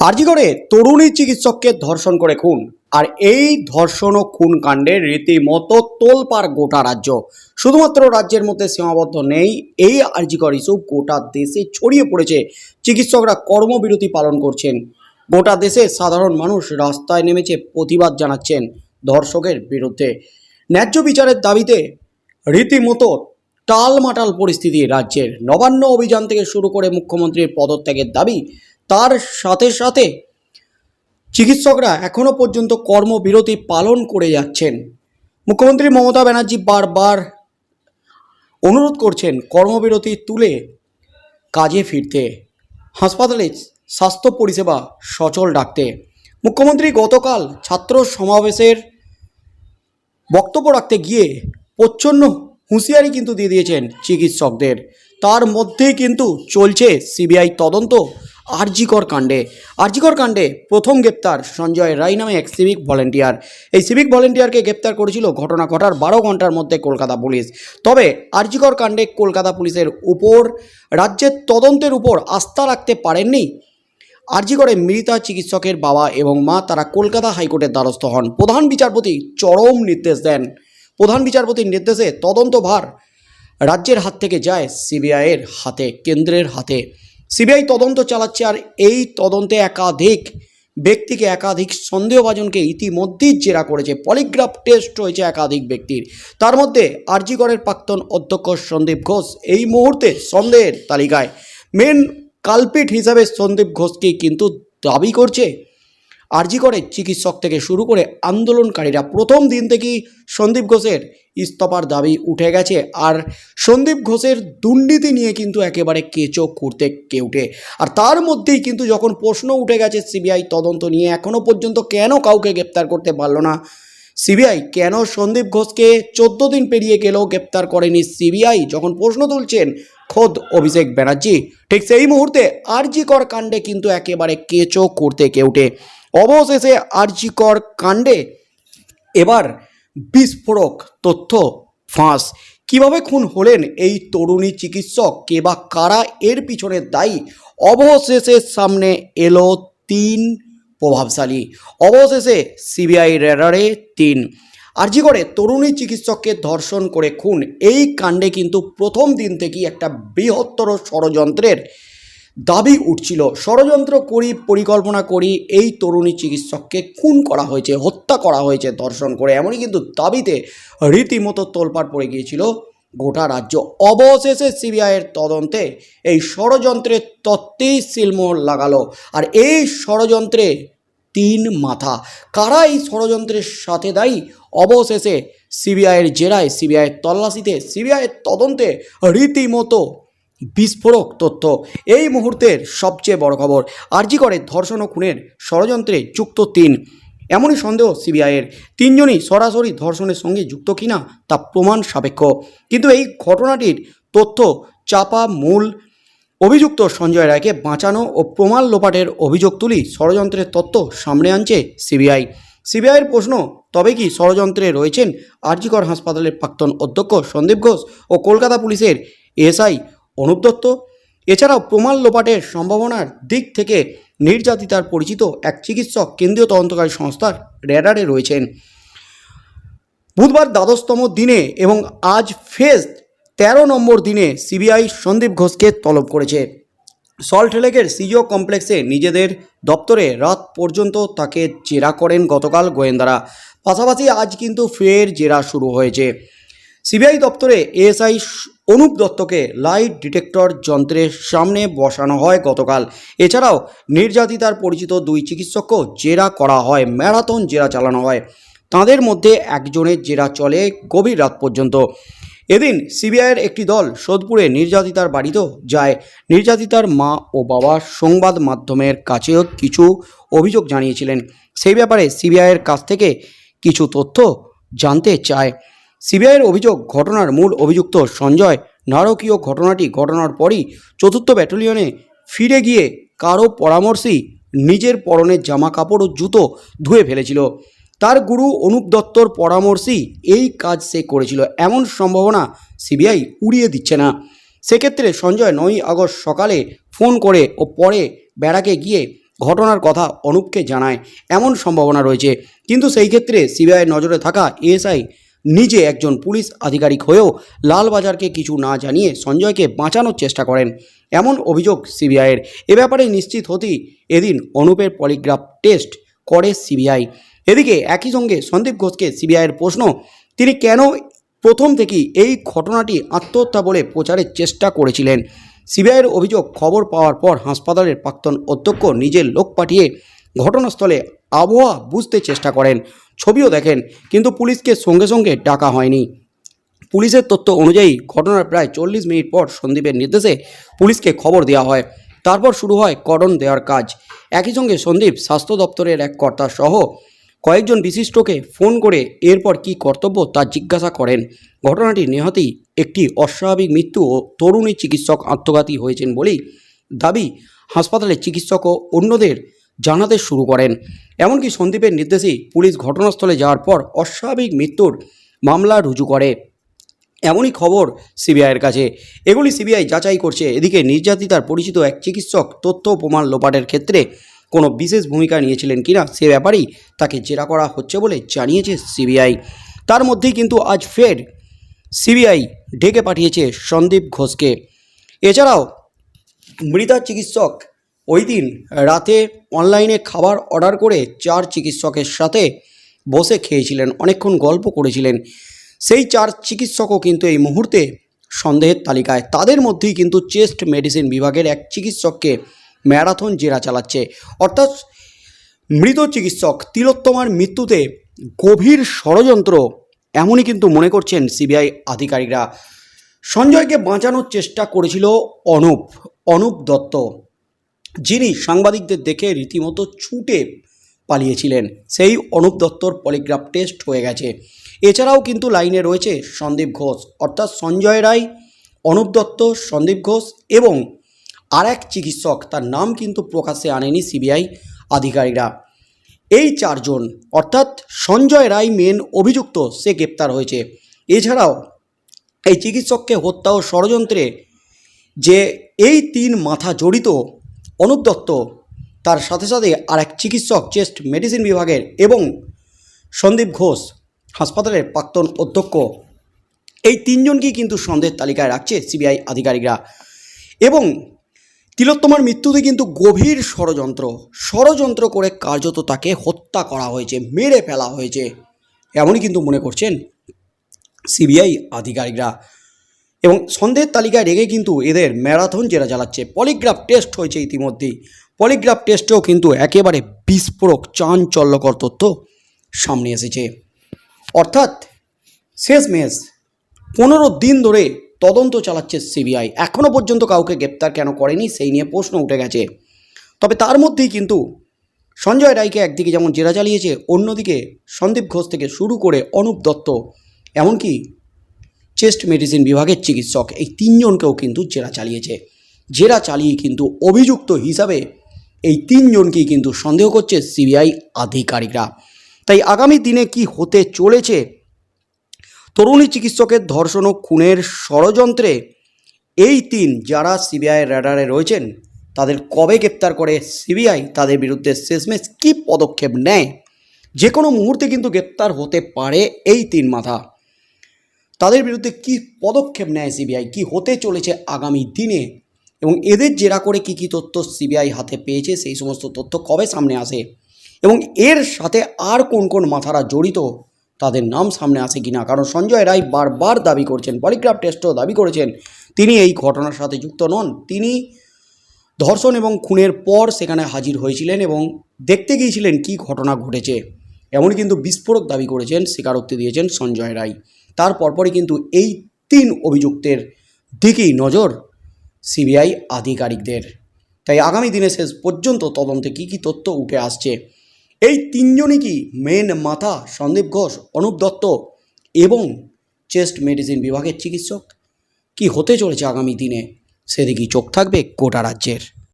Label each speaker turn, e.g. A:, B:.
A: আরজিগড়ে তরুণী চিকিৎসককে ধর্ষণ করে খুন। আর এই ধর্ষণ ও খুন কাণ্ডে রীতিমতো তোলপাড় গোটা রাজ্য। শুধুমাত্র রাজ্যের মধ্যে সীমাবদ্ধ নেই, এই আরজিগড় ইস্যু গোটা দেশে ছড়িয়ে পড়েছে। চিকিৎসকরা কর্মবিরতি পালন করছেন। গোটা দেশে সাধারণ মানুষ রাস্তায় নেমেছে প্রতিবাদ জানাচ্ছেন ধর্ষকের বিরুদ্ধে। ন্যায্য বিচারের দাবিতে রীতিমতো টালমাটাল পরিস্থিতি রাজ্যের। নবান্ন অভিযান থেকে শুরু করে মুখ্যমন্ত্রীর পদত্যাগের দাবি তার সাথে সাথে চিকিৎসকরা এখনও পর্যন্ত কর্মবিরতি পালন করে যাচ্ছেন। মুখ্যমন্ত্রী মমতা ব্যানার্জি বারবার অনুরোধ করছেন কর্মবিরতি তুলে কাজে ফিরতে। হাসপাতালে স্বাস্থ্য পরিষেবা সচল রাখতে। মুখ্যমন্ত্রী গতকাল ছাত্র সমাবেশের বক্তব্য রাখতে গিয়ে প্রচ্ছন্ন হুঁশিয়ারি কিন্তু দিয়ে দিয়েছেন চিকিৎসকদের। তার মধ্যেই কিন্তু চলছে সিবিআই তদন্ত আরজিকর কাণ্ডে। আরজিকর কাণ্ডে প্রথম গ্রেপ্তার সঞ্জয় রায় নামে এক সিভিক ভলেন্টিয়ার এই সিভিক ভলেন্টিয়ারকে গ্রেপ্তার করেছিল ঘটনা ঘটার বারো ঘণ্টার মধ্যে কলকাতা পুলিশ। তবে আরজিকর কাণ্ডে কলকাতা পুলিশের উপর, রাজ্যের তদন্তের উপর আস্থা রাখতে পারেননি। আরজিগড়ে মৃতা চিকিৎসকের বাবা এবং মা তারা কলকাতা হাইকোর্টের দ্বারস্থ হন। প্রধান বিচারপতি চরম নির্দেশ দেন। প্রধান বিচারপতির নির্দেশে তদন্ত ভার রাজ্যের হাত থেকে যায় সিবিআইয়ের হাতে, কেন্দ্রের হাতে। সিবিআই তদন্ত চালাচ্ছে আর এই তদন্তে একাধিক ব্যক্তিকে একাধিক সন্দেহভাজনকে ইতিমধ্যেই জেরা করেছে। পলিগ্রাফ টেস্ট হয়েছে একাধিক ব্যক্তির। তার মধ্যে আরজিগড়ের প্রাক্তন অধ্যক্ষ সন্দীপ ঘোষ এই মুহূর্তে সন্দেহের তালিকায়। মেন কালপিট হিসাবে সন্দীপ ঘোষকে কিন্তু দাবি করছে আরজি করে চিকিৎসক থেকে শুরু করে আন্দোলনকারীরা প্রথম দিন থেকেই সন্দীপ ঘোষের ইস্তফার দাবি উঠে গেছে। আর সন্দীপ ঘোষের দুর্নীতি নিয়ে কিন্তু একেবারে কেচো করতে কেউটে আর তার মধ্যেই কিন্তু যখন প্রশ্ন উঠে গেছে সিবিআই তদন্ত নিয়ে এখনও পর্যন্ত কেন কাউকে গ্রেপ্তার করতে পারল না? সিবিআই কেন সন্দীপ ঘোষকে চোদ্দ দিন পেরিয়ে গেলেও গ্রেপ্তার করেনি সিবিআই? যখন প্রশ্ন তুলছেন খোদ অভিষেক ব্যানার্জি, ঠিক সেই মুহূর্তে আরজিকর কাণ্ডে কিন্তু একেবারে কেচো করতে কেউটে অবশেষে আরজিকর কাণ্ডে এবার বিস্ফোরক তথ্য ফাঁস। কীভাবে খুন হলেন এই তরুণী চিকিৎসক? কে বা কারা? এর পিছনে দায়ী? অবশেষে সামনে এলো তিন প্রভাবশালী। অবশেষে সিবিআই রেডারে তিন। আরজি করে তরুণী চিকিৎসককে ধর্ষণ করে খুন। এই কাণ্ডে কিন্তু প্রথম দিন থেকেই একটা বৃহত্তর ষড়যন্ত্রের দাবি উঠছিল, ষড়যন্ত্র করি, পরিকল্পনা করি, এই তরুণী চিকিৎসককে খুন করা হয়েছে, হত্যা করা হয়েছে ধর্ষণ করে, এমনই কিন্তু দাবিতে রীতিমতো তোলপাড় পড়ে গিয়েছিল গোটা রাজ্য। অবশেষে সিবিআইয়ের তদন্তে এই ষড়যন্ত্রের তত্ত্বেই সিলমোহর লাগালো, আর এই ষড়যন্ত্রে তিন মাথা। কারা এই ষড়যন্ত্রের সাথে দায়ী? অবশেষে সিবিআইয়ের জেরায় সিবিআইয়ের তল্লাশিতে সিবিআইয়ের তদন্তে রীতিমতো বিস্ফোরক তথ্য। এই মুহূর্তের সবচেয়ে বড় খবর, আরজি করে ধর্ষণ ও খুনের ষড়যন্ত্রে যুক্ত তিন। এমনই সন্দেহ সিবিআইয়ের তিনজনই সরাসরি ধর্ষণের সঙ্গে যুক্ত কিনা তা প্রমাণ সাপেক্ষ। কিন্তু এই ঘটনাটির তথ্য চাপা মূল। অভিযুক্ত সঞ্জয় রায়কে বাঁচানো ও প্রমাণ লোপাটের অভিযোগ তুলি ষড়যন্ত্রের তত্ত্ব সামনে আনছে সিবিআই। সিবিআইয়ের প্রশ্ন, তবে কি ষড়যন্ত্রে রয়েছেন আরজিকর হাসপাতালের প্রাক্তন অধ্যক্ষ সন্দীপ ঘোষ ও কলকাতা পুলিশের এসআই অনুপ দত্ত। এছাড়াও প্রমাণ লোপাটের সম্ভাবনার দিক থেকে নির্যাতিতার পরিচিত এক চিকিৎসক কেন্দ্রীয় তদন্তকারী সংস্থার র্যাডারে রয়েছেন। বুধবার দ্বাদশতম দিনে এবং আজ ফেজ তেরো নম্বর দিনে সিবিআই সন্দীপ ঘোষকে তলব করেছে। সল্টলেকের সিজিও কমপ্লেক্সে নিজেদের দপ্তরে রাত পর্যন্ত তাকে জেরা করেন গতকাল গোয়েন্দারা। পাশাপাশি আজ কিন্তু ফের জেরা শুরু হয়েছে। সিবিআই দপ্তরে এএসআই অনুপ দত্তকে লাইট ডিটেক্টর যন্ত্রের সামনে বসানো হয় গতকাল। এছাড়াও নির্যাতিতার পরিচিত দুই চিকিৎসককেও জেরা করা হয়, ম্যারাথন জেরা চালানো হয়। তাঁদের মধ্যে একজনের জেরা চলে গভীর রাত পর্যন্ত। এদিন সিবিআইয়ের একটি দল সোদপুরে নির্যাতিতার বাড়িতেও যায়। নির্যাতিতার মা ও বাবা সংবাদ মাধ্যমের কাছেও কিছু অভিযোগ জানিয়েছিলেন। সেই ব্যাপারে সিবিআইয়ের কাছ থেকে কিছু তথ্য জানতে চায়। সিবিআইয়ের অভিযোগ, ঘটনার মূল অভিযুক্ত সঞ্জয় নারকীয় ঘটনাটি ঘটনার পরই চতুর্থ ব্যাটালিয়নে ফিরে গিয়ে কারও পরামর্শেই নিজের পরনের জামা কাপড় ও জুতো ধুয়ে ফেলেছিল। তার গুরু অনুপ দত্তর পরামর্শেই এই কাজ সে করেছিল। এমন সম্ভাবনা সিবিআই উড়িয়ে দিচ্ছে না। সেক্ষেত্রে সঞ্জয় নয়ই আগস্ট সকালে ফোন করে ও পরে বেড়াকে গিয়ে ঘটনার কথা অনুপকে জানায়। এমন সম্ভাবনা রয়েছে। কিন্তু সেই ক্ষেত্রে সিবিআইয়ের নজরে থাকা এএসআই নিজে একজন পুলিশ আধিকারিক হয়েও লালবাজারকে কিছু না জানিয়ে সঞ্জয়কে বাঁচানোর চেষ্টা করেন। এমন অভিযোগ সিবিআইয়ের। এ ব্যাপারে নিশ্চিত হতেই এদিন অনুপের পলিগ্রাফ টেস্ট করে সিবিআই। এদিকে একই সঙ্গে সন্দীপ ঘোষকে সিবিআইয়ের প্রশ্ন, তিনি কেন প্রথম থেকেই এই ঘটনাটি আত্মহত্যা বলে প্রচারের চেষ্টা করেছিলেন? সিবিআইয়ের অভিযোগ খবর পাওয়ার পর হাসপাতালের প্রাক্তন অধ্যক্ষ নিজের লোক পাঠিয়ে ঘটনাস্থলে আবহাওয়া বুঝতে চেষ্টা করেন। ছবিও দেখেন, কিন্তু পুলিশকে সঙ্গে সঙ্গে ডাকা হয়নি। পুলিশের তথ্য অনুযায়ী ঘটনার প্রায় চল্লিশ মিনিট পর সন্দীপের নির্দেশে পুলিশকে খবর দেওয়া হয়। তারপর শুরু হয় করণ দেওয়ার কাজ। একই সঙ্গে সন্দীপ স্বাস্থ্য দপ্তরের এক কর্তা সহ কয়েকজন বিশিষ্টকে ফোন করে এরপর কি কর্তব্য তা জিজ্ঞাসা করেন। ঘটনাটি নেহাতেই একটি অস্বাভাবিক মৃত্যু ও তরুণী চিকিৎসক আত্মঘাতী হয়েছেন বলেই দাবি। হাসপাতালের চিকিৎসক ও অন্যদের জানাতে শুরু করেন। এমনকি সন্দীপের নির্দেশেই পুলিশ ঘটনাস্থলে যাওয়ার পর অস্বাভাবিক মৃত্যুর মামলা রুজু করে। এমনই খবর সিবিআইয়ের কাছে। এগুলি সিবিআই যাচাই করছে। এদিকে নির্যাতিতার পরিচিত এক চিকিৎসক তথ্য প্রমাণ লোপাটের ক্ষেত্রে কোনো বিশেষ ভূমিকা নিয়েছিলেন কিনা সে ব্যাপারেই তাকে জেরা করা হচ্ছে বলে জানিয়েছে সিবিআই। তার মধ্যেই কিন্তু আজ ফের সিবিআই ডেকে পাঠিয়েছে সন্দীপ ঘোষকে। এছাড়াও মৃতার চিকিৎসক ওই দিন রাতে অনলাইনে খাবার অর্ডার করে চার চিকিৎসকের সাথে বসে খেয়েছিলেন, অনেকক্ষণ গল্প করেছিলেন। সেই চার চিকিৎসকও কিন্তু এই মুহূর্তে সন্দেহের তালিকায়। তাদের মধ্যেই কিন্তু চেস্ট মেডিসিন বিভাগের এক চিকিৎসককে ম্যারাথন জেরা চালাচ্ছে। অর্থাৎ মৃত চিকিৎসক তিলোত্তমার মৃত্যুতে গভীর ষড়যন্ত্র এমনই কিন্তু মনে করছেন সিবিআই আধিকারিকরা। সঞ্জয়কে বাঁচানোর চেষ্টা করেছিল অনুপ অনুপ দত্ত। যিনি সাংবাদিকদের দেখে রীতিমতো ছুটে পালিয়েছিলেন, সেই অনুপ দত্তর পলিগ্রাফ টেস্ট হয়ে গেছে। এছাড়াও কিন্তু লাইনে রয়েছে সন্দীপ ঘোষ, অর্থাৎ সঞ্জয় রায়, অনুপ দত্ত, সন্দীপ ঘোষ এবং আর এক চিকিৎসক, তার নাম কিন্তু প্রকাশে আনেনি সিবিআই আধিকারিকরা। এই চারজন, অর্থাৎ সঞ্জয় রায় মেন অভিযুক্ত, সে গ্রেপ্তার হয়েছে। এছাড়াও এই চিকিৎসককে হত্যা ও ষড়যন্ত্রে যে এই তিন মাথা জড়িত অনুপ দত্ত, তার সাথে সাথে আর এক চিকিৎসক চেস্ট মেডিসিন বিভাগের এবং সন্দীপ ঘোষ হাসপাতালের প্রাক্তন অধ্যক্ষ। এই তিনজনকেই কিন্তু সন্দেহের তালিকায় রাখছে সিবিআই আধিকারিকরা। এবং তিলোত্তমার মৃত্যুতে কিন্তু গভীর ষড়যন্ত্র ষড়যন্ত্র করে কার্যত তাকে হত্যা করা হয়েছে, মেরে ফেলা হয়েছে, এমনই কিন্তু মনে করছেন সিবিআই আধিকারিকরা। এবং সন্দেহের তালিকায় রেখে কিন্তু এদের ম্যারাথন জেরা চালাচ্ছে পলিগ্রাফ টেস্ট হয়েছে ইতিমধ্যেই। পলিগ্রাফ টেস্টেও কিন্তু একেবারে বিস্ফোরক, চাঞ্চল্যকর তথ্য সামনে এসেছে। অর্থাৎ শেষ শেষমেশ পনেরো দিন ধরে তদন্ত চালাচ্ছে সিবিআই। এখনও পর্যন্ত কাউকে গ্রেপ্তার কেন করেনি সেই নিয়ে প্রশ্ন উঠে গেছে। তবে তার মধ্যেই কিন্তু সঞ্জয় রায়কে একদিকে যেমন জেরা চালিয়েছে অন্যদিকে সন্দীপ ঘোষ থেকে শুরু করে অনুপ দত্ত। এমনকি চেস্ট মেডিসিন বিভাগের চিকিৎসক এই তিনজনকেও কিন্তু জেরা চালিয়েছে। জেরা চালিয়ে কিন্তু অভিযুক্ত হিসাবে এই তিনজনকেই কিন্তু সন্দেহ করছে সিবিআই আধিকারিকরা। তাই আগামী দিনে কি হতে চলেছে? তরুণী চিকিৎসকের ধর্ষণ ও খুনের ষড়যন্ত্রে এই তিন যারা সিবিআই র্যাডারে রয়েছেন, তাদের কবে গ্রেপ্তার করে সিবিআই তাদের বিরুদ্ধে শেষমেশ কী পদক্ষেপ নেয়? যে কোনো মুহূর্তে কিন্তু গ্রেপ্তার হতে পারে এই তিন মাথা। তাদের বিরুদ্ধে কি পদক্ষেপ নেয় সিবিআই? কি হতে চলেছে আগামী দিনে? এবং এদের জেরা করে কি কি তথ্য সিবিআই হাতে পেয়েছে, সেই সমস্ত তথ্য কবে সামনে আসে? এবং এর সাথে আর কোন কোন মাথারা জড়িত, তাদের নাম সামনে আসে কিনা? কারণ সঞ্জয় রায় বারবার দাবি করছেন, পলিগ্রাফ টেস্টও দাবি করেছেন, তিনি এই ঘটনার সাথে যুক্ত নন। তিনি ধর্ষণ এবং খুনের পর সেখানে হাজির হয়েছিলেন এবং দেখতে গিয়েছিলেন কি ঘটনা ঘটেছে। এমনই কিন্তু বিস্ফোরক দাবি করেছেন, স্বীকারোক্তি দিয়েছেন সঞ্জয় রায়। তার পরপরই কিন্তু এই তিন অভিযুক্তের দিকেই নজর সিবিআই আধিকারিকদের। তাই আগামী দিনে শেষ পর্যন্ত তদন্তে কী কী তথ্য উঠে আসছে, এই তিনজনই কি মেন মাথা সন্দীপ ঘোষ, অনুপ দত্ত এবং চেস্ট মেডিসিন বিভাগের চিকিৎসক? কি হতে চলেছে আগামী দিনে? সেদিকেই চোখ থাকবে গোটা রাজ্যের।